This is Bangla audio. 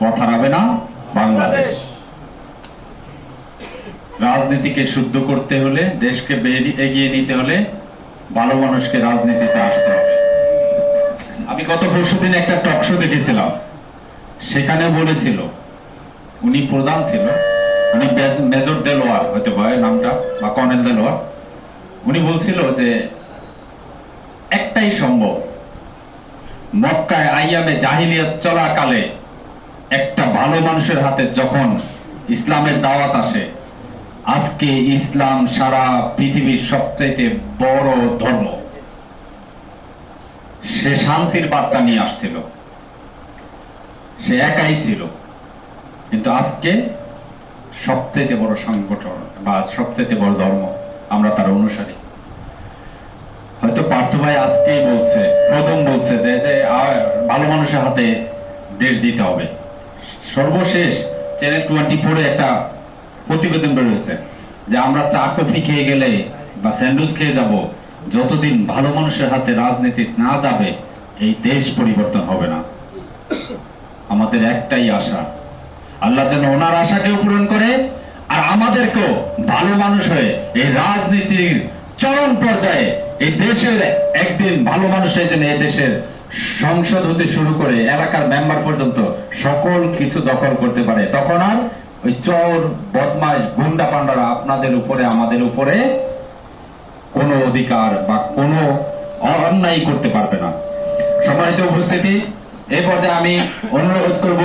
পথ হারাবে না? বাংলাদেশ। রাজনীতিকে শুদ্ধ করতে হলে দেশকে এগিয়ে নিতে হলে ভালো মানুষকে রাজনীতিতে আসতে হবে। আমি গত পরশু দিন একটা টকশো দেখেছিলাম। সেখানে বলেছিল উনি প্রধান ছিল উনি মেজর দেলোয়ার হতে পারে নামটা বা কর্নেল দেলোয়ার। উনি বলছিল যে একটাই সম্ভব মক্কায় আইয়ামে জাহিলিয়াত চলাকালে একটা ভালো মানুষের হাতে যখন ইসলামের দাওয়াত আসে, আজকে ইসলাম সারা পৃথিবীর সবচাইতে বড় ধর্ম। সে শান্তির বার্তা নিয়ে আসছিল। সে একাই ছিল। কিন্তু আজকে সবচেয়ে বড় সংগঠন বা সবচেয়ে বড় ধর্ম আমরা তার অনুসারী। হয়তো পার্থ ভাই আজকেই বলছে, প্রথম বলছে যে ভালো মানুষের হাতে দেশ দিতে হবে। সর্বশেষ চ্যানেল টোয়েন্টি ফোরে একটা প্রতিবেদন যে আমরা চা, কফি খেয়ে গেলে বা স্যান্ডউইচ খেয়ে যাব, যতদিন ভালো মানুষের হাতে রাজনীতি না যাবে, এই দেশ পরিবর্তন হবে না। আমাদের একটাই আশা, আল্লাহ যেন ওনার আশাকেও পূরণ করে আর আমাদেরকেও ভালো মানুষ হয়ে এই রাজনীতির চরম পর্যায়ে এই দেশের একদিন ভালো মানুষ হয়ে যেন এই দেশের সংসদ হতে শুরু করে এলাকার মেম্বার পর্যন্ত সকল কিছু দখল করতে পারে। তখন আর ওই চোর বদমাস গুন্ডা পান্ডারা আপনাদের উপরে, আমাদের উপরে কোনো অধিকার বা কোনো অন্যায় করতে পারবে না। সম্মানিত উপস্থিতি, এ পর্যায়ে আমি অনুরোধ করব